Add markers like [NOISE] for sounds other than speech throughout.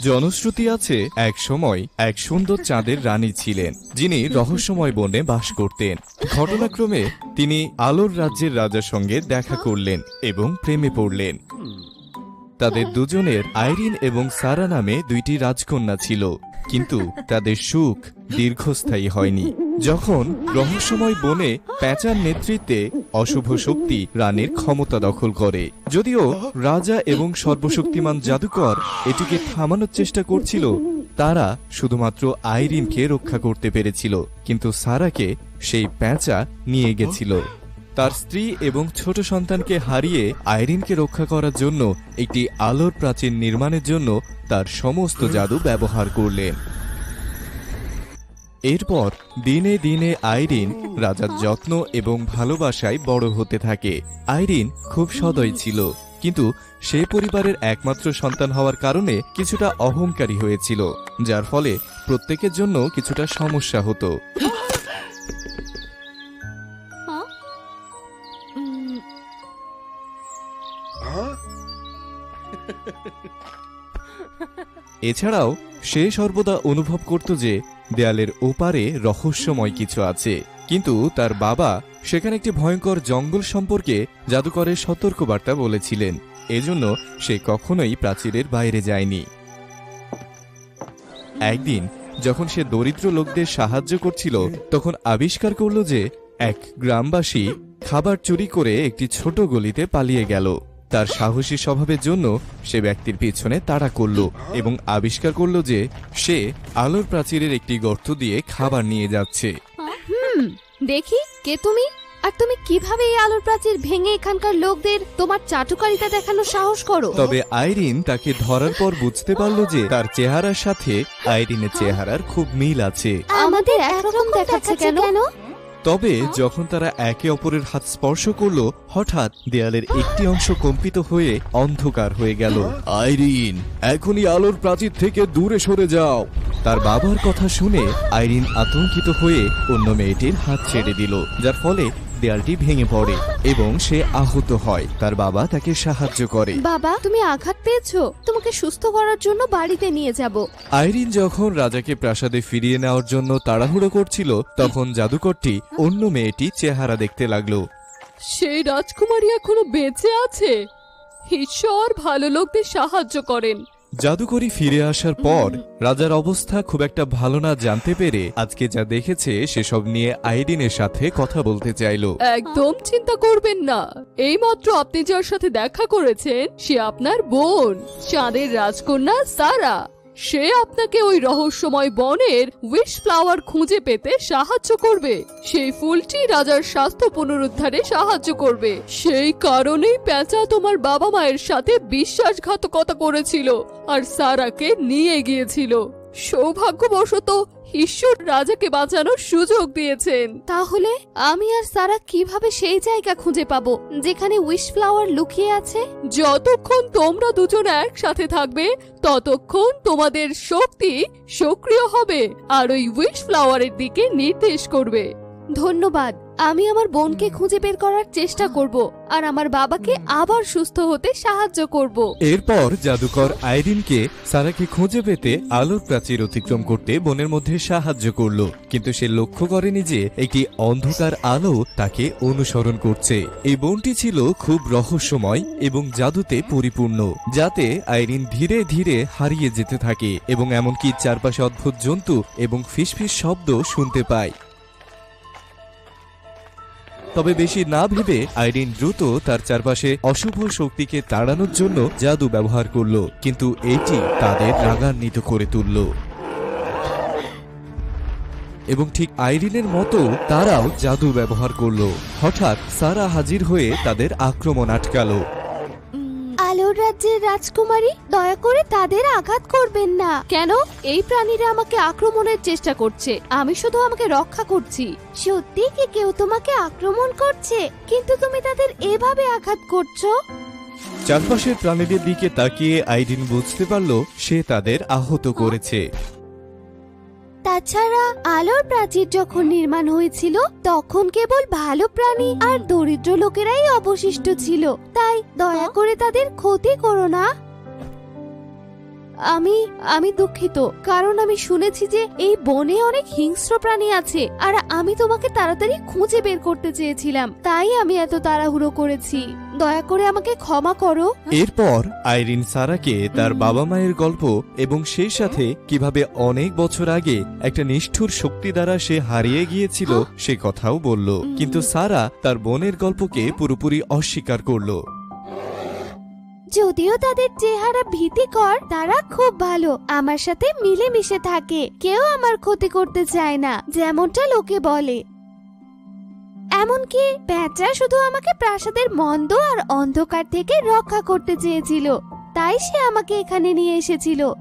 জনশ্রুতি আছে, এক সময় এক সুন্দর চাঁদের রানী ছিলেন, যিনি রহস্যময় বনে বাস করতেন। ঘটনাক্রমে তিনি আলোর রাজ্যের রাজার সঙ্গে দেখা করলেন এবং প্রেমে পড়লেন। তাদের দুজনের আইরিন এবং সারা নামে দুইটি রাজকন্যা ছিল, কিন্তু তাদের সুখ দীর্ঘস্থায়ী হয়নি। যখন রহস্যময় বনে প্যাঁচার নেতৃত্বে অশুভ শক্তি রানীর ক্ষমতা দখল করে, যদিও রাজা এবং সর্বশক্তিমান জাদুকর এটিকে থামানোর চেষ্টা করছিল, তারা শুধুমাত্র আইরিনকে রক্ষা করতে পেরেছিল, কিন্তু সারাকে সেই প্যাঁচা নিয়ে গেছিল। তার স্ত্রী এবং ছোট সন্তানকে হারিয়ে আইরিনকে রক্ষা করার জন্য একটি আলোর প্রাচীর নির্মাণের জন্য তার সমস্ত জাদু ব্যবহার করলেন। এরপর দিনে দিনে আইরিন রাজার যত্ন এবং ভালোবাসায় বড় হতে থাকে। আইরিন খুব সদয় ছিল কিন্তু সে পরিবারের একমাত্র সন্তান হওয়ার কারণে কিছুটা অহংকারী হয়েছিল যার ফলে প্রত্যেকের জন্য কিছুটা সমস্যা হতো। [LAUGHS] এছাড়াও সে সর্বদা অনুভব করত যে দেয়ালের ওপারে রহস্যময় কিছু আছে। কিন্তু তার বাবা সেখানে একটি ভয়ঙ্কর জঙ্গল সম্পর্কে জাদুকরের সতর্কবার্তা বলেছিলেন। এজন্য সে কখনোই প্রাচীরের বাইরে যায়নি। একদিন যখন সে দরিদ্র লোকদের সাহায্য করছিল, তখন আবিষ্কার করল যে এক গ্রামবাসী খাবার চুরি করে একটি ছোট গলিতে পালিয়ে গেল। তার সাহসী স্বভাবের জন্য সে ব্যক্তির পিছনে তাড়া করল এবং আবিষ্কার করল যে সে আলোর প্রাচীরের একটি গর্ত দিয়ে খাবার নিয়ে যাচ্ছে। হুম দেখি কে তুমি? আর তুমি কীভাবে এই আলোর প্রাচীর ভেঙে এখানকার লোকদের তোমার চাটুকারিতা দেখানো সাহস করো? তবে আইরিন তাকে ধরার পর বুঝতে পারল যে তার চেহারার সাথে আইরিনের চেহারার খুব মিল আছে। আমাদের একরকম দেখাচ্ছে কেন? তবে যখন তারা একে অপরের হাত স্পর্শ করল হঠাৎ দেয়ালের একটি অংশ কম্পিত হয়ে অন্ধকার হয়ে গেল। আইরিন এখনই আলোর প্রাচীর থেকে দূরে সরে যাও। তার বাবার কথা শুনে আইরিন আতঙ্কিত হয়ে অন্য মেয়েটির হাত ছেড়ে দিল যার ফলে দেয়ালটি ভেঙে পড়ে এবং সে আহত হয়। তার বাবা তাকে সাহায্য করে। বাবা তুমি আঘাত পেয়েছ। তোমাকে সুস্থ করার জন্য বাড়িতে নিয়ে যাব। আইরিন যখন রাজাকে প্রাসাদে ফিরিয়ে নেওয়ার জন্য তাড়াহুড়ো করছিল তখন জাদুকরটি অন্য মেয়েটি চেহারা দেখতে লাগল। সেই রাজকুমারী এখনও বেঁচে আছে। ঈশ্বর ভালো লোকদের সাহায্য করেন। জাদুকরি ফিরে আসার পর রাজার অবস্থা খুব একটা ভালো না জানতে পেরে আজকে যা দেখেছে সেসব নিয়ে আইরিনের সাথে কথা বলতে চাইল। একদম চিন্তা করবেন না। এই মাত্র আপনি যার সাথে দেখা করেছেন সে আপনার বোন। চাঁদের রাজকন্যা সারা। সে আপনাকে ওই রহস্যময় বনের উইশ ফ্লাওয়ার খুঁজে পেতে সাহায্য করবে। সেই ফুলটি রাজার স্বাস্থ্য পুনরুদ্ধারে সাহায্য করবে। সেই কারণেই প্যাঁচা তোমার বাবা মায়ের সাথে বিশ্বাসঘাতকতা করেছিল আর সারাকে নিয়ে গিয়েছিল। সৌভাগ্যবশত ঈশ্বর রাজাকে বাঁচানোর সুযোগ দিয়েছেন। তাহলে আমি আর সারা কীভাবে সেই জায়গা খুঁজে পাব যেখানে উইশ ফ্লাওয়ার লুকিয়ে আছে? যতক্ষণ তোমরা দুজন একসাথে থাকবে ততক্ষণ তোমাদের শক্তি সক্রিয় হবে আর ওই উইশ ফ্লাওয়ারের দিকে নির্দেশ করবে। ধন্যবাদ। আমি আমার বোনকে খুঁজে বের করার চেষ্টা করব আর আমার বাবাকে আবার সুস্থ হতে সাহায্য করব। এরপর জাদুকর আইরিনকে সারাকে খুঁজে পেতে আলোর প্রাচীর অতিক্রম করতে বনের মধ্যে সাহায্য করল। কিন্তু সে লক্ষ্য করেনি যে একটি অন্ধকার আলো তাকে অনুসরণ করছে। এই বনটি ছিল খুব রহস্যময় এবং জাদুতে পরিপূর্ণ যাতে আইরিন ধীরে ধীরে হারিয়ে যেতে থাকে এবং এমনকি চারপাশে অদ্ভুত জন্তু এবং ফিসফিস শব্দ শুনতে পায়। তবে বেশি না ভেবে আইরিন দ্রুত তার চারপাশে অশুভ শক্তিকে তাড়ানোর জন্য জাদু ব্যবহার করল, কিন্তু এটি তাদের রাগান্বিত করে তুলল। এবং ঠিক আইরিনের মতো তারাও জাদু ব্যবহার করল। হঠাৎ সারা হাজির হয়ে তাদের আক্রমণ আটকালো। আলোর রাজ্যের রাজকুমারী, দয়া করে তাদের আঘাত করবেন না। কেন? এই প্রাণীরা আমাকে আক্রমণের চেষ্টা করছে। আমি শুধু আমাকে রক্ষা করছি। সত্যি কি কেউ তোমাকে আক্রমণ করছে? কিন্তু তুমি তাদের এভাবে আঘাত করছ? চারপাশের প্রাণীদের দিকে তাকিয়ে আইডিন বুঝতে পারল সে তাদের আহত করেছে। তাছাড়া আলোর প্রাচীর যখন নির্মাণ হয়েছিল, তখন কেবল ভালো প্রাণী আর দরিদ্র লোকেরাই অবশিষ্ট ছিল। তাই দয়া করে তাদের ক্ষতি করো না। আমি আমি দুঃখিত, কারণ আমি শুনেছি যে এই বনে অনেক হিংস্র প্রাণী আছে, আর আমি তোমাকে তাড়াতাড়ি খুঁজে বের করতে চেয়েছিলাম। তাই আমি এত তাড়াহুড়ো করেছি। দয়া করে আমাকে ক্ষমা করো। এরপর আইরিন সারাকে তার বাবা মায়ের গল্প এবং সেই সাথে কীভাবে অনেক বছর আগে একটা নিষ্ঠুর শক্তি দ্বারা সে হারিয়ে গিয়েছিল সে কথাও বলল। কিন্তু সারা তার বোনের গল্পকে পুরোপুরি অস্বীকার করল। যদিও তাদের চেহারা ভীতিকর তারা খুব ভালো আমার সাথে মিলেমিশে থাকে। কেউ আমার ক্ষতি করতে চায় না যেমনটা লোকে বলে। এমনকি প্যাঁচা শুধু আমাকে প্রাসাদের মন্দ আর অন্ধকার থেকে রক্ষা করতে চেয়েছিল। তাই সে আমাকে এখানে নিয়ে এসেছিল।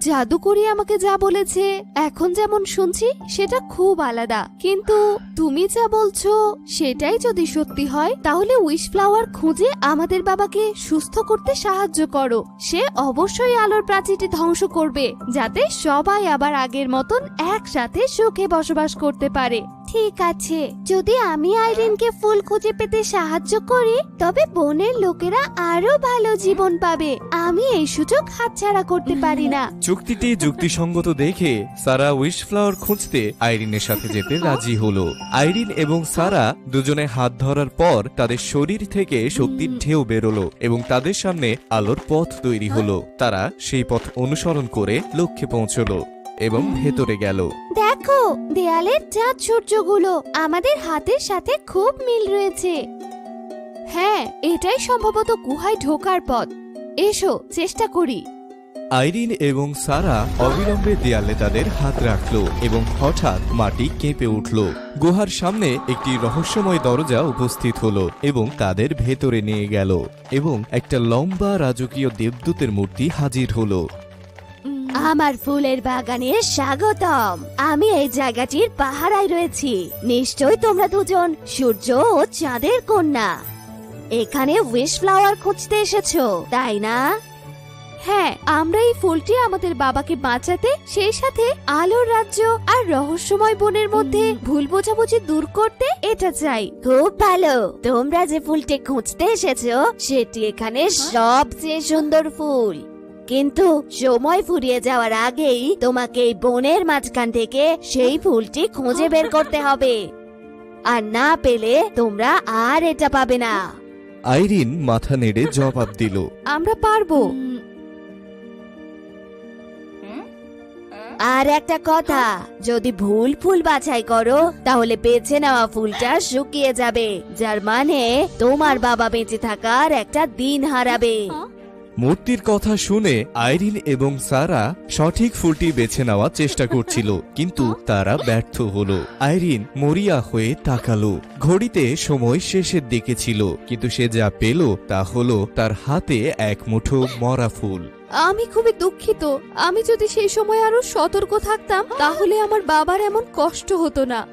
জাদুকরি আমাকে যা বলেছে, এখন যেমন শুনছি, সেটা খুব আলাদা। কিন্তু তুমি যা বলছো, সেটাই যদি সত্যি হয়, তাহলে উইশ ফ্লাওয়ার খুঁজে আমাদের বাবাকে সুস্থ করতে সাহায্য করো। সে অবশ্যই আলোর প্রাচীরটি ধ্বংস করবে, যাতে সবাই আবার আগের মতন একসাথে সুখে বসবাস করতে পারে। ঠিক আছে। যদি আমি আইরিনকে ফুল খুঁজে পেতে সাহায্য করি, তবে বনের লোকেরা আরও ভালো জীবন পাবে। আমি এই সুযোগ হাতছাড়া করতে পারি না। চুক্তিটি যুক্তিসঙ্গত দেখে সারা উইশ ফ্লাওয়ার খুঁজতে আইরিনের সাথে যেতে রাজি হলো। আইরিন এবং সারা দুজনে হাত ধরার পর তাদের শরীর থেকে শক্তির ঢেউ বেরোলো এবং তাদের সামনে আলোর পথ তৈরি হলো। তারা সেই পথ অনুসরণ করে লক্ষ্যে পৌঁছলো এবং ভেতরে গেল। দেখো, দেয়ালের চাঁদ আমাদের হাতের সাথে খুব মিল রয়েছে। হ্যাঁ এটাই সম্ভবত গুহায় ঢোকার পথ। এসো, চেষ্টা করি। আইরিন এবং সারা অবিলম্বে দেয়ালে তাদের হাত রাখল এবং হঠাৎ মাটি কেঁপে উঠল। গুহার সামনে একটি রহস্যময় দরজা উপস্থিত হলো এবং তাদের ভেতরে নিয়ে গেল এবং একটা লম্বা রাজকীয় দেবদূতের মূর্তি হাজির হলো। আমার ফুলের বাগানে স্বাগতম। আমি এই জায়গাটির পাহারায় রয়েছি। নিশ্চয় তোমরা দুজন, সূর্য ও চাঁদের কন্যা। এখানে উইশ ফ্লাওয়ার খুঁজতে এসেছ, তাই না? হ্যাঁ আমরা এই ফুলটি আমাদের বাবাকে বাঁচাতে সেই সাথে আলোর রাজ্য আর রহস্যময় বনের মধ্যে ভুল বোঝাবুঝি দূর করতে এটা চাই। খুব ভালো। তোমরা যে ফুলটি খুঁজতে এসেছ সেটি এখানে সবচেয়ে সুন্দর ফুল। কিন্তু সময় ফুরিয়ে যাওয়ার আগেই তোমাকে এই বনের মাঝখান থেকে সেই ফুলটি খুঁজে বের করতে হবে। আর না পেলে তোমরা আর এটা পাবে না। আইরিন মাথা নেড়ে জবাব দিল। আমরা পারব। আর একটা কথা, যদি ভুল ফুল বাছাই করো, তাহলে বেছে নেওয়া ফুলটা শুকিয়ে যাবে, যার মানে তোমার বাবা বেঁচে থাকার একটা দিন হারাবে। মূর্তির কথা শুনে আইরিন এবং সারা সঠিক ফুলটি বেছে নেওয়ার চেষ্টা করছিল, কিন্তু তারা ব্যর্থ হলো। আইরিন মরিয়া হয়ে তাকালো। ঘড়িতে সময় শেষের দিকে ছিল, কিন্তু সে যা পেল তা হলো তার হাতে এক মুঠো মরা ফুল। আমি খুবই দুঃখিত। আমি যদি সেই সময় আরও সতর্ক থাকতাম, তাহলে আমার বাবার এমন কষ্ট হতো না।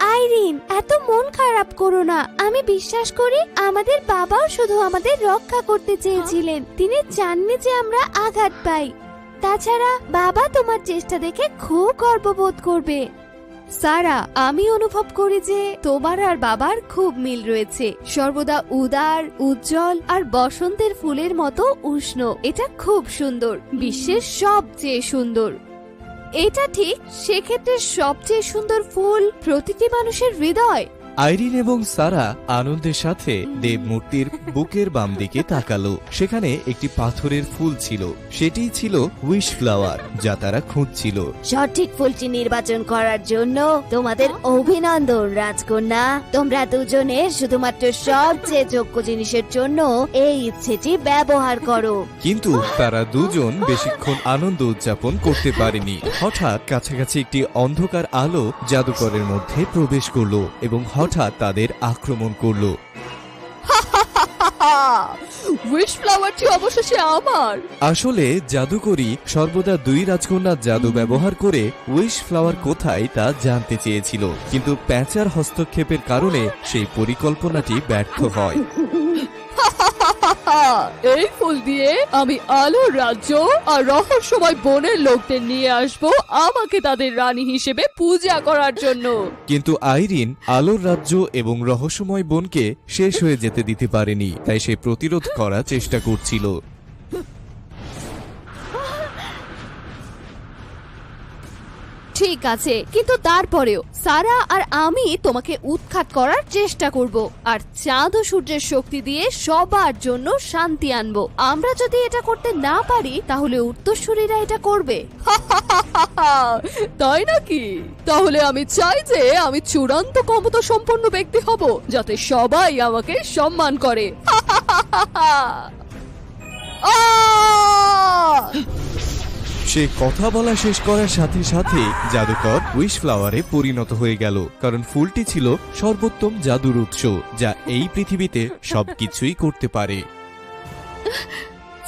আইরিন, এত মন খারাপ করো না। আমি বিশ্বাস করি আমাদের বাবাও শুধু আমাদের রক্ষা করতে চেয়েছিলেন। তিনি চাননি যে আমরা আঘাত পাই। তাছাড়া বাবা তোমার চেষ্টা দেখে খুব গর্ববোধ করবে। সারা, আমি অনুভব করি যে তোমার আর বাবার খুব মিল রয়েছে। সর্বদা উদার, উজ্জ্বল আর বসন্তের ফুলের মতো উষ্ণ। এটা খুব সুন্দর, বিশ্বের সবচেয়ে সুন্দর। এটা ঠিক সেক্ষেত্রে সবচেয়ে সুন্দর ফুল প্রতিটি মানুষের হৃদয়। আইরিন এবং সারা আনন্দের সাথে দেব মূর্তির বুকের বাম দিকে তাকালো। সেখানে একটি পাথরের ফুল ছিল। সেটি ছিল উইশ ফ্লাওয়ার যা তারা খুঁজছিল। সঠিক ফুলটি নির্বাচন করার জন্য তোমাদের অভিনন্দন রাজকন্যা। তোমরা দুজনে শুধুমাত্র সবচেয়ে যোগ্য জিনিসের জন্য এই ইচ্ছেটি ব্যবহার করো। কিন্তু তারা দুজন বেশিক্ষণ আনন্দ উদযাপন করতে পারেনি। হঠাৎ কাছাকাছি একটি অন্ধকার আলো জাদুকরের মধ্যে প্রবেশ করল এবং হঠাৎ তাদের আক্রমণ করল। উইশ ফ্লাওয়ারটি অবশেষে আমার। আসলে জাদুকরি সর্বদা দুই রাজকন্যার জাদু ব্যবহার করে উইশ ফ্লাওয়ার কোথায় তা জানতে চেয়েছিল। কিন্তু প্যাঁচার হস্তক্ষেপের কারণে সেই পরিকল্পনাটি ব্যর্থ হয়। [LAUGHS] এই ফুল দিয়ে আমি আলোর রাজ্য আর রহস্যময় বনের লোকদের নিয়ে আসব আমাকে তাদের রানী হিসেবে পূজা করার জন্য। কিন্তু আইরিন আলোর রাজ্য এবং রহস্যময় বনকে শেষ হয়ে যেতে দিতে পারেনি, তাই সে প্রতিরোধ করার চেষ্টা করছিল। ঠিক আছে, কিন্তু তারপরেও সারা আর আমি তোমাকে উৎখাত করার চেষ্টা করব। আর চাঁদ ও সূর্যের শক্তি দিয়ে সবার জন্য শান্তি আনব। আমরা যদি এটা করতে না পারি, তাহলে উত্তরসূরিরা এটা করবে। [LAUGHS] তাই নাকি? তাহলে আমি চাই যে আমি চূড়ান্ত ক্ষমতা সম্পন্ন ব্যক্তি হব, যাতে সবাই আমাকে সম্মান করে! [LAUGHS] সে কথা বলা শেষ করার সাথে সাথে জাদুকর উইশ ফ্লাওয়ারে পরিণত হয়ে গেল। কারণ ফুলটি ছিল সর্বোত্তম জাদুর উৎস, যা এই পৃথিবীতে সবকিছুই করতে পারে।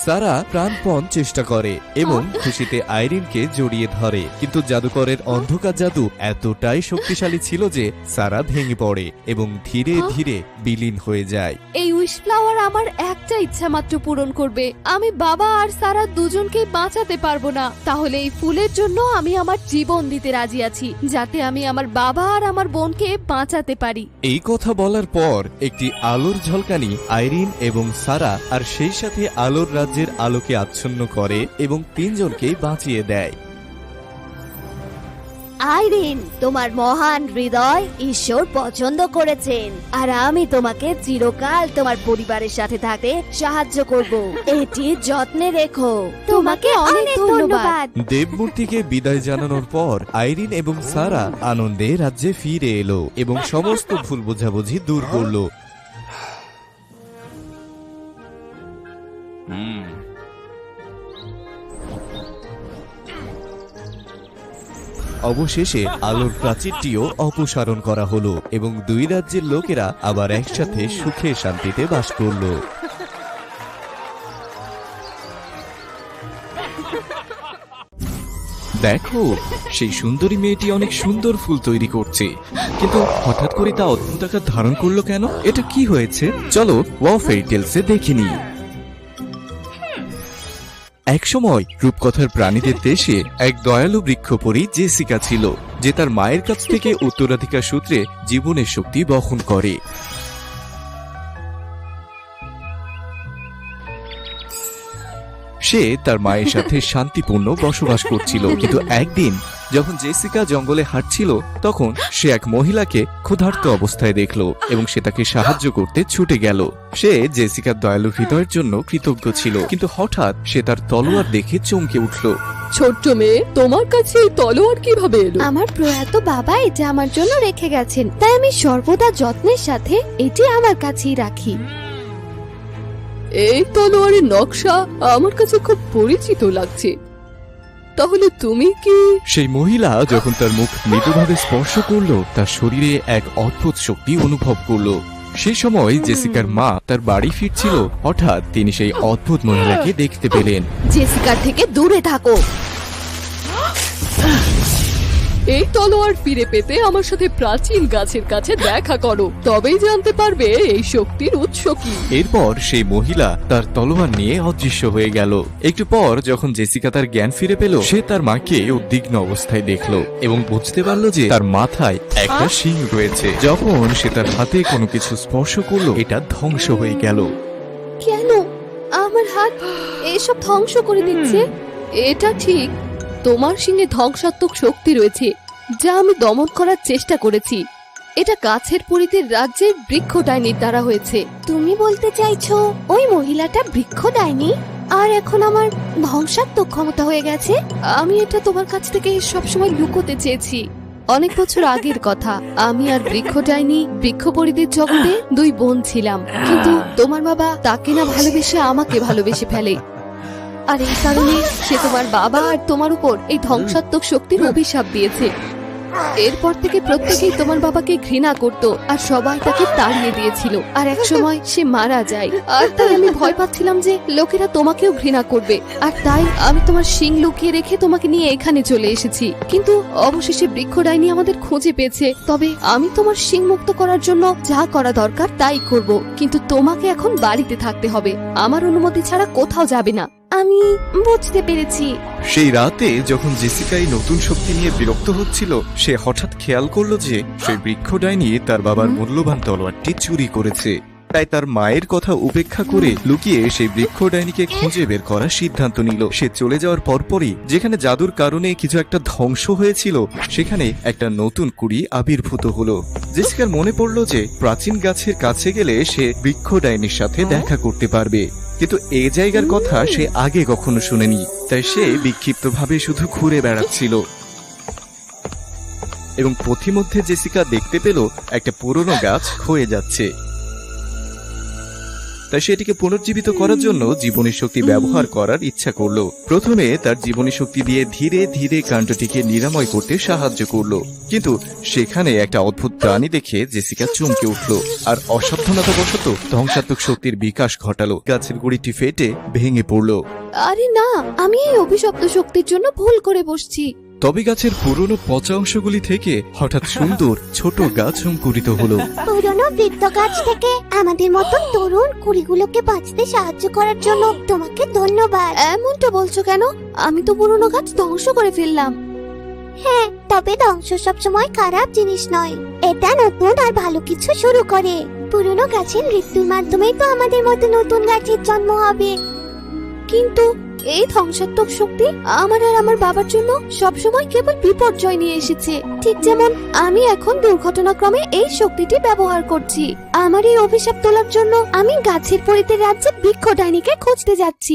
সারা প্রাণপণ চেষ্টা করে এবং [LAUGHS] খুশিতে আইরিনকে জড়িয়ে ধরে। কিন্তু জাদুকরের অন্ধকার জাদু এতটাই শক্তিশালী ছিল যে সারা ভেঙে পড়ে এবং ধীরে ধীরে বিলীন হয়ে যায়। এই উইশ ফ্লাওয়ার আমার একটা ইচ্ছা মাত্র পূরণ করবে। আমি বাবা আর সারা দুজনকে বাঁচাতে পারব না। তাহলে এই ফুলের জন্য আমি আমার জীবন দিতে রাজি আছি যাতে আমি আমার বাবা আর আমার বোনকে বাঁচাতে পারি। এই কথা বলার পর একটি আলোর ঝলকানি আইরিন এবং সারা আর সেই সাথে আলোর রাজ্যের আলোকে আচ্ছন্ন করে এবং তিনজনকে বাঁচিয়ে দেয়। আইরিন তোমার মহান হৃদয় ঈশ্বর পছন্দ করেছেন আর আমি তোমাকে চিরকাল তোমার পরিবারের সাথে থাকতে সাহায্য করব। এটি যত্নে রেখো। তোমাকে অনেক ধন্যবাদ। দেবমূর্তিকে বিদায় জানানোর পর আইরিন এবং সারা আনন্দে রাজ্যে ফিরে এলো এবং সমস্ত ভুল বোঝাবুঝি দূর করল। অবশেষে আলোর প্রাচীরটিও অপসারণ করা হলো এবং দুই রাজ্যের লোকেরা আবার একসাথে সুখে শান্তিতে বাস করল। দেখো সেই সুন্দরী মেয়েটি অনেক সুন্দর ফুল তৈরি করছে। কিন্তু হঠাৎ করে তা অদ্ভুত আকার ধারণ করল কেন? এটা কি হয়েছে? চলো ওয়াও ফেরি টেলসে দেখে নিই। একসময় রূপকথার প্রাণীদের দেশে এক দয়ালু বৃক্ষপরী জেসিকা ছিল, যে তার মায়ের কাছ থেকে উত্তরাধিকার সূত্রে জীবনের শক্তি বহন করে। সে তার মায়ের সাথে শান্তিপূর্ণ বসবাস করছিল, কিন্তু একদিন যখন জেসিকা জঙ্গলে হাঁটছিল তখন সে এক মহিলাকে ক্ষুধার্ত অবস্থায় দেখল এবং সে তাকে সাহায্য করতে ছুটে গেল। সে জেসিকার দয়ালু হৃদয়ের জন্য কৃতজ্ঞ ছিল কিন্তু হঠাৎ সে তার তলোয়ার দেখে চমকে উঠল। ছোট্ট মেয়ে তোমার কাছে এই তলোয়ার কীভাবে এলো? আমার প্রয়াত বাবা এটা আমার জন্য রেখে গেছেন তাই আমি সর্বদা যত্নের সাথে এটি আমার কাছেই রাখি। এই তলোয়ারের নকশা আমার কাছে খুব পরিচিত লাগছে। তাহলে তুমি কি? সেই মহিলা যখন তার মুখ মৃদুভাবে স্পর্শ করল তার শরীরে এক অদ্ভুত শক্তি অনুভব করল। সেই সময় জেসিকার মা তার বাড়ি ফিরছিল হঠাৎ তিনি সেই অদ্ভুত মহিলাকে দেখতে পেলেন। জেসিকার থেকে দূরে থাকো। এই তলোয়ার ফিরে পেতে আমার সাথে প্রাচীন গাছের কাছে দেখা করো। তবেই জানতে পারবে এই শক্তির উৎস কি। এরপর সেই মহিলা তার তলোয়ার নিয়ে অদৃশ্য হয়ে গেল। একটু পর যখন জেসিকা তার জ্ঞান ফিরে পেল সে তার মাকে উদ্বিগ্ন অবস্থায় দেখল এবং বুঝতে পারল যে তার মাথায় একটা শিং রয়েছে। যখন সে তার হাতে কোনো কিছু স্পর্শ করল এটা ধ্বংস হয়ে গেল। কেন? আমার হাত এসব ধ্বংস করে দিচ্ছে? এটা ঠিক। তোমার সঙ্গে ধ্বংসাত্মক শক্তি রয়েছে যা আমি দমন করার চেষ্টা করেছি। এটা গাছের পরিতের রাজ্যের বৃক্ষ ডাইনির দ্বারা হয়েছে। তুমি বলতে চাইছো ওই মহিলাটা বৃক্ষ দেয়নি আর এখন আমার ধ্বংসাত্মক ক্ষমতা হয়ে গেছে? আমি এটা তোমার কাছ থেকে সবসময় লুকোতে চেয়েছি। অনেক বছর আগের কথা আমি আর বৃক্ষ ডাইনি বৃক্ষ পরিদের জগতে দুই বোন ছিলাম। কিন্তু তোমার বাবা তাকে না ভালোবেসে আমাকে ভালোবেসে ফেলে। আর এই কারণে সে তোমার বাবা আর তোমার উপর এই ধ্বংসাত্মক শক্তির অভিশাপ দিয়েছে। এরপর থেকে প্রত্যেকেই তোমার বাবাকে ঘৃণা করত আর সবাই তাকে তাড়িয়ে দিয়েছিল। আর এক সময় সে মারা যায়। আর তাই আমি ভয় পাচ্ছিলাম যে লোকেরা তোমাকেও ঘৃণা করবে। আর তাই আমি তোমার শিং লুকিয়ে রেখে তোমাকে নিয়ে এখানে চলে এসেছি। কিন্তু অবশেষে বৃক্ষ ডাইনি আমাদের খুঁজে পেয়েছে। তবে আমি তোমার শিং মুক্ত করার জন্য যা করা দরকার তাই করব। কিন্তু তোমাকে এখন বাড়িতে থাকতে হবে। আমার অনুমতি ছাড়া কোথাও যাবে না। আমি বুঝতে পেরেছি। সেই রাতে যখন জেসিকা এই নতুন শক্তি নিয়ে বিরক্ত হচ্ছিল সে হঠাৎ খেয়াল করল যে সেই বৃক্ষ ডাইনি তার বাবার মূল্যবান তলোয়ারটি চুরি করেছে। তাই তার মায়ের কথা উপেক্ষা করে লুকিয়ে সেই বৃক্ষ ডাইনিকে খুঁজে বের করার সিদ্ধান্ত নিল। সে চলে যাওয়ার পরপরই যেখানে জাদুর কারণে কিছু একটা ধ্বংস হয়েছিল সেখানে একটা নতুন কুড়ি আবির্ভূত হলো। জেসিকার মনে পড়ল যে প্রাচীন গাছের কাছে গেলে সে বৃক্ষ ডাইনির সাথে দেখা করতে পারবে। কিন্তু এ জায়গার কথা সে আগে কখনো শুনেনি তাই সে বিক্ষিপ্তভাবে শুধু ঘুরে বেড়াচ্ছিল। এবং পথিমধ্যে জেসিকা দেখতে পেল একটা পুরনো গাছ ক্ষয়ে যাচ্ছে। তাই সে এটিকে পুনর্জীবিত করার জন্য জীবনী শক্তি ব্যবহার করার ইচ্ছা করল। প্রথমে তার জীবনী শক্তি দিয়ে ধীরে ধীরে কাণ্ডটিকে নিরাময় করতে সাহায্য করল। কিন্তু সেখানে একটা অদ্ভুত প্রাণী দেখে জেসিকা চমকে উঠল আর অসাবধানতাবশত ধ্বংসাত্মক শক্তির বিকাশ ঘটালো। গাছের গুড়িটি ফেটে ভেঙে পড়ল। আরে না, আমি এই অভিশপ্ত শক্তির জন্য ভুল করে বসছি। তবে গাছের পুরনো পচা অংশগুলি থেকে হঠাৎ সুন্দর [LAUGHS] ছোট গাছ অঙ্কুরিত হলো। পুরনো বৃদ্ধ গাছ থেকে আমাদের মতন তরুণ কুড়িগুলোকে বাঁচতে সাহায্য করার জন্য তোমাকে ধন্যবাদ। এমনটা বলছো কেন? আমি তো পুরনো গাছ ধ্বংস করে ফেললাম। হ্যাঁ তবে ধ্বংস সবসময় খারাপ জিনিস নয়। এটা নতুন আর ভালো কিছু শুরু করে। পুরনো গাছের মৃত্যুর মাধ্যমেই তো আমাদের মতো নতুন গাছের জন্ম হবে। কিন্তু এই ধ্বংসাত্মক শক্তি আমার আর আমার বাবার জন্য সবসময় কেবল বিপর্যয় নিয়ে এসেছে। ঠিক যেমন আমি এখন দুর্ঘটনাক্রমে এই শক্তিটি ব্যবহার করছি। আমার এই অভিশাপ তোলার জন্য আমি গাছের পরিতে রাজ্যে বৃক্ষ ডাইনিকে খুঁজতে যাচ্ছি।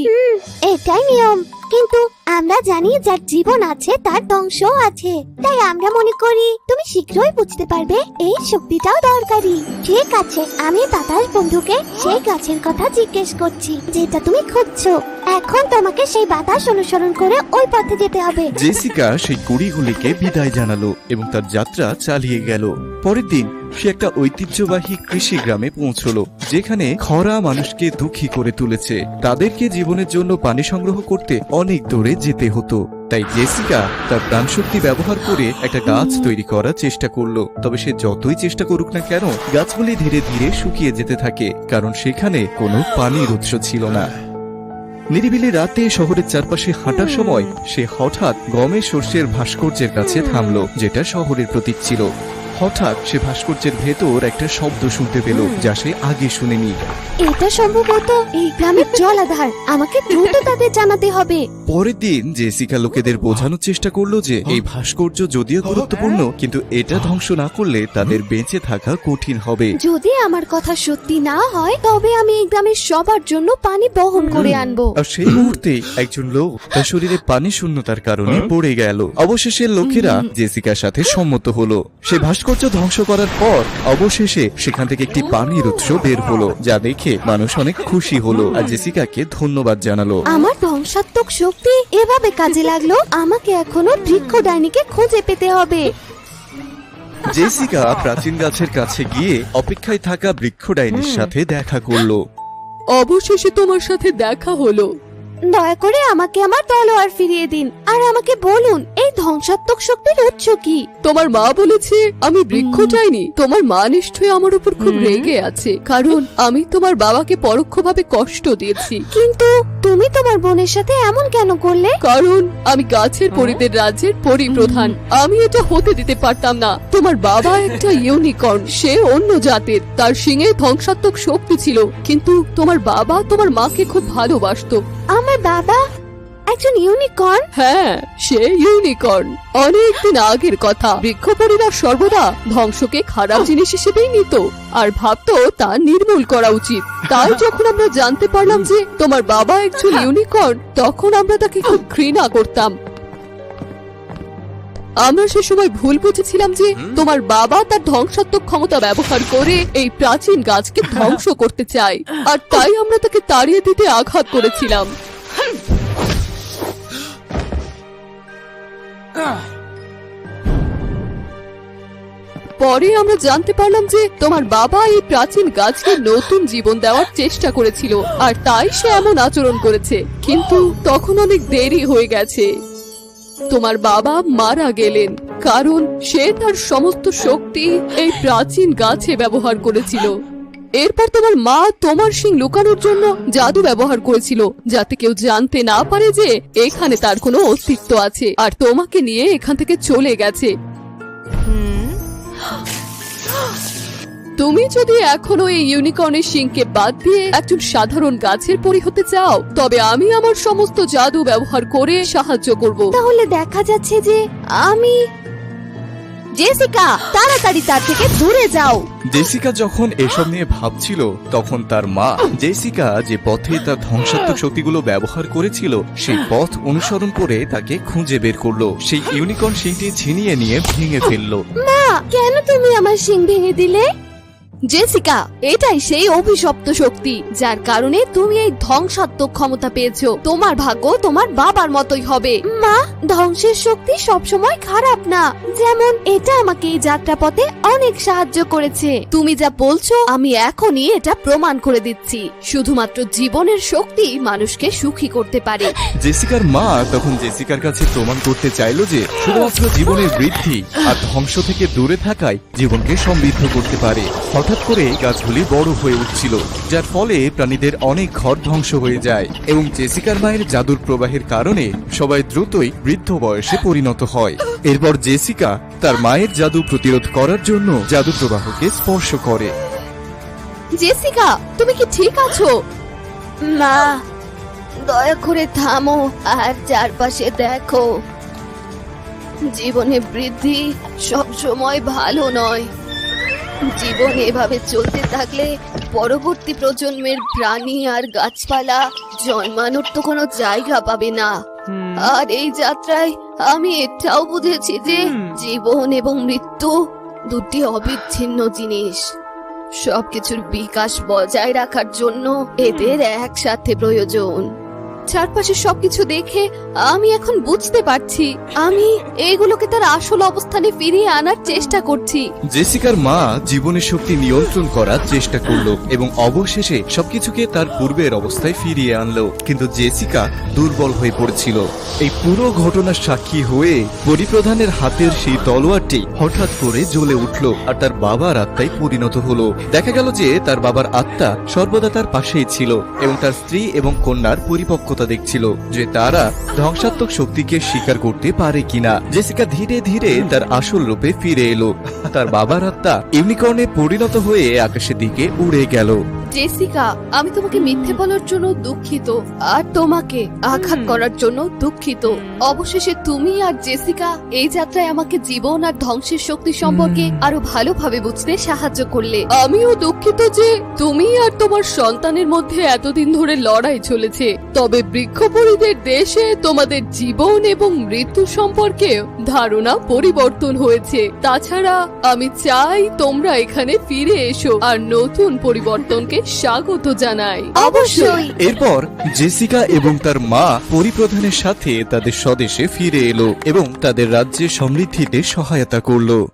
এটাই নিয়ম। কিন্তু আমরা জানি যার জীবন আছে তার ধ্বংসও আছে। তাই আমরা মনে করি তুমি শীঘ্রই বুঝতে পারবে এই শক্তিটাও দরকারি। ঠিক আছে, আমি বাতাস বন্ধুকে সেই গাছের কথা জিজ্ঞেস করছি, যেটা তুমি খুঁজছো। এখন তোমাকে সেই বাতাস অনুসরণ করে ওই পথে যেতে হবে। জেসিকা সেই কুড়িগুলিকে বিদায় জানালো এবং তার যাত্রা চালিয়ে গেল। পরের দিন সে একটা ঐতিহ্যবাহী কৃষি গ্রামে পৌঁছলো, যেখানে খরা মানুষকে দুঃখী করে তুলেছে। তাদেরকে জীবনের জন্য পানি সংগ্রহ করতে অনেক দূরে যেতে হতো। তাই জেসিকা তার প্রাণশক্তি ব্যবহার করে একটা গাছ তৈরি করার চেষ্টা করল। তবে সে যতই চেষ্টা করুক না কেন, গাছগুলি ধীরে ধীরে শুকিয়ে যেতে থাকে, কারণ সেখানে কোনো পানির উৎস ছিল না। নিরিবিলি রাতে শহরের চারপাশে হাঁটার সময় সে হঠাৎ গমের শস্যের ভাস্কর্যের কাছে থামলো, যেটা শহরের প্রতীক ছিল। হঠাৎ সে ভাস্কর্যের ভেতর একটা শব্দ শুনতে পেল যা সে আগে শুনেনি। এটা সম্ভবত এই গ্রামের জলাধার। আমাকে দ্রুত তাদের জানাতে হবে। পরের দিন জেসিকা লোকেদের বোঝানোর চেষ্টা করল যে এই ভাস্কর্য যদিও গুরুত্বপূর্ণ কিন্তু এটা ধ্বংস না করলে তাদের বেঁচে থাকা কঠিন হবে। যদি আমার কথা সত্যি না হয় তবে আমি এই গ্রামের সবার জন্য পানি বহন করে আনব। আর সেই মুহূর্তে একজন লোক তার শরীরে পানি শূন্যতার কারণে পড়ে গেল। অবশেষে লোকেরা জেসিকার সাথে সম্মত হলো। সে ভাস্কর্য ধ্বংস করার পর অবশেষে সেখান থেকে একটি পানির উৎস বের হলো যা দেখে মানুষ অনেক খুশি হলো আর জেসিকাকে ধন্যবাদ জানালো। আমার ধ্বংসাত্মক শক্তি এভাবে কাজে লাগল আমাকে এখনও বৃক্ষ ডাইনিকে খুঁজে পেতে হবে। জেসিকা প্রাচীন গাছের কাছে গিয়ে অপেক্ষায় থাকা বৃক্ষ ডাইনির সাথে দেখা করল। অবশেষে তোমার সাথে দেখা হলো। দয়া করে আমাকে আমার তলোয়ার ফিরিয়ে দিন আর আমাকে বলুন ধ্বংসাত্মক শক্তির উৎস কি? তোমার মা বলেছে আমি বৃক্ষ চাইনি। তোমার মা নিশ্চয়ই আমার উপর খুব রেগে আছে। কারণ আমি তোমার বাবাকে পরোক্ষভাবে কষ্ট দিয়েছি। কিন্তু তুমি তোমার বোনের সাথে এমন কেন করলে? কারণ আমি গাছের পরিদের রাজ্যের পরিপ্রধান। আমি এটা হতে দিতে পারতাম না। তোমার বাবা [LAUGHS] একটা ইউনিকর্ন। সে অন্য জাতের। তার শিঙে ধ্বংসাত্মক শক্তি ছিল। কিন্তু তোমার বাবা তোমার মাকে খুব ভালোবাসতো। আমার বাবা একজন ইউনিকর্ন হ্যাঁ সে ইউনিকর্ন অনেকদিন আগের কথা। সর্বদা ধ্বংসকে খারাপ জিনিস হিসেবেই নিত। আর ভাবতো তা নির্মূল করা উচিত। তাই যখন আমরা জানতে পারলাম যে তোমার বাবা একজন ইউনিকর্ন তখন আমরা তাকে খুব ঘৃণা করতাম। আমরা সে সময় ভুল বুঝেছিলাম যে তোমার বাবা তার ধ্বংসাত্মক ক্ষমতা ব্যবহার করে এই প্রাচীন গাছকে ধ্বংস করতে চায়। আর তাই আমরা তাকে তাড়িয়ে দিতে আঘাত করেছিলাম। পরে আমরা জানতে পারলাম যে তোমার বাবা এই প্রাচীন গাছকে নতুন জীবন দেওয়ার চেষ্টা করেছিল, আর তাই সে এমন আচরণ করেছে। কিন্তু তখন অনেক দেরি হয়ে গেছে। তোমার বাবা মারা গেলেন, কারণ সে তার সমস্ত শক্তি এই প্রাচীন গাছে ব্যবহার করেছিল। এরপর তোমার মা তোমার সিং লুকানোর জন্য জাদু ব্যবহার করেছিল, যাতে কেউ জানতে না পারে যে এখানে তার কোনো অস্তিত্ব আছে আর তোমাকে নিয়ে এখান থেকে চলে গেছে। তুমি যদি এখনও এই ইউনিকর্নের সিংকে বাদ দিয়ে একজন সাধারণ গাছের পরি হতে চাও, তবে আমি আমার সমস্ত জাদু ব্যবহার করে সাহায্য করব। তাহলে দেখা যাচ্ছে যে আমি জেসিকা তাড়াতাড়ি তার থেকে দূরে যাও। জেসিকা যখন এসব নিয়ে ভাবছিল তখন তার মা জেসিকা যে পথে তার ধ্বংসাত্মক শক্তিগুলো ব্যবহার করেছিল সেই পথ অনুসরণ করে তাকে খুঁজে বের করল। সেই ইউনিকর্ন সিংটি ছিনিয়ে নিয়ে ভেঙে ফেলল। মা কেন তুমি আমার সিং ভেঙে দিলে? জেসিকা, এটাই সেই অভিশপ্ত শক্তি, যার কারণে তুমি এই ধ্বংসাত্মক ক্ষমতা পেয়েছ। তোমার ভাগ্য তোমার বাবার মতোই হবে। মা, ধ্বংসের শক্তি সবসময় খারাপ না। যেমন এটা আমাকে এই যাত্রাপথে অনেক সাহায্য করেছে। তুমি যা বলছো, আমি এখনই এটা প্রমাণ করে দিচ্ছি। শুধুমাত্র জীবনের শক্তি মানুষকে সুখী করতে পারে। জেসিকার মা তখন জেসিকার কাছে প্রমাণ করতে চাইলো যে শুধুমাত্র জীবনের বৃদ্ধি আর ধ্বংস থেকে দূরে থাকায় জীবনকে সমৃদ্ধ করতে পারে। হঠাৎ করে গাছগুলি বড় হয়ে উঠছিল, যার ফলে প্রাণীদের অনেক ঘর ধ্বংস হয়ে যায় এবং জেসিকার মায়ের জাদুর প্রবাহের কারণে সবাই দ্রুতই বৃদ্ধ বয়সে পরিণত হয়। এরপর জেসিকা তার মায়ের জাদু প্রতিরোধ করার জন্য জাদু প্রবাহকে স্পর্শ করে। জেসিকা, তুমি কি ঠিক আছো? মা, দয়া করে থামো আর চারপাশে দেখো। জীবনে বৃদ্ধি সব সময় ভালো নয়। জীবন এভাবে চলতে থাকলে পরবর্তী প্রজন্মের প্রাণী আর গাছপালা জন্মানোর তো কোনো জায়গা পাবে না। আর এই যাত্রায় আমি এটাও বুঝেছি যে জীবন এবং মৃত্যু দুটি অবিচ্ছিন্ন জিনিস। সবকিছুর বিকাশ বজায় রাখার জন্য এদের একসাথে প্রয়োজন। চারপাশে সবকিছু দেখে আমি এখন বুঝতে পারছি। আমি এগুলোকে তার আসল অবস্থানে ফিরিয়ে আনার চেষ্টা করছি। জেসিকার মা জীবনের শক্তি নিয়ন্ত্রণ করার চেষ্টা করল এবং অবশেষে সবকিছুকে তার পূর্বের অবস্থায় ফিরিয়ে আনলো। কিন্তু জেসিকা দুর্বল হয়ে পড়ছিল। এই পুরো ঘটনার সাক্ষী হয়ে পরিপ্রধানের হাতের সেই তলোয়ারটি হঠাৎ করে জ্বলে উঠল আর তার বাবার আত্মায় পরিণত হলো। দেখা গেল যে তার বাবার আত্মা সর্বদা তার পাশেই ছিল এবং তার স্ত্রী এবং কন্যার পরিপক্কতা দেখছিল যে তারা ধ্বংসাত্মক শক্তিকে স্বীকার করতে পারে কিনা। জেসিকা ধীরে ধীরে তার আসল রূপে ফিরে এলো। তার বাবার আত্মা ইউনিকর্নে পরিণত হয়ে আকাশের দিকে উড়ে গেল। জেসিকা আমি তোমাকে মিথ্যে বলার জন্য দুঃখিত আর তোমাকে আঘাত করার জন্য দুঃখিত। অবশেষে তুমি আর জেসিকা এই যাত্রায় আমাকে জীবন আর ধ্বংসের শক্তি সম্পর্কে আরও ভালোভাবে বুঝতে সাহায্য করলে। আমিও দুঃখিত যে তুমি আর তোমার সন্তানের মধ্যে এতদিন ধরে লড়াই চলেছে। তবে বৃক্ষপরীদের দেশে তোমাদের জীবন এবং মৃত্যু সম্পর্কে ধারণা পরিবর্তন হয়েছে। তাছাড়া আমি চাই তোমরা এখানে ফিরে এসো আর নতুন পরিবর্তনকে স্বাগত জানাই। অবশ্যই। এরপর জেসিকা এবং তার মা পরিপ্রধানের সাথে তাদের স্বদেশে ফিরে এলো এবং তাদের রাজ্যে সমৃদ্ধিতে সহায়তা করল।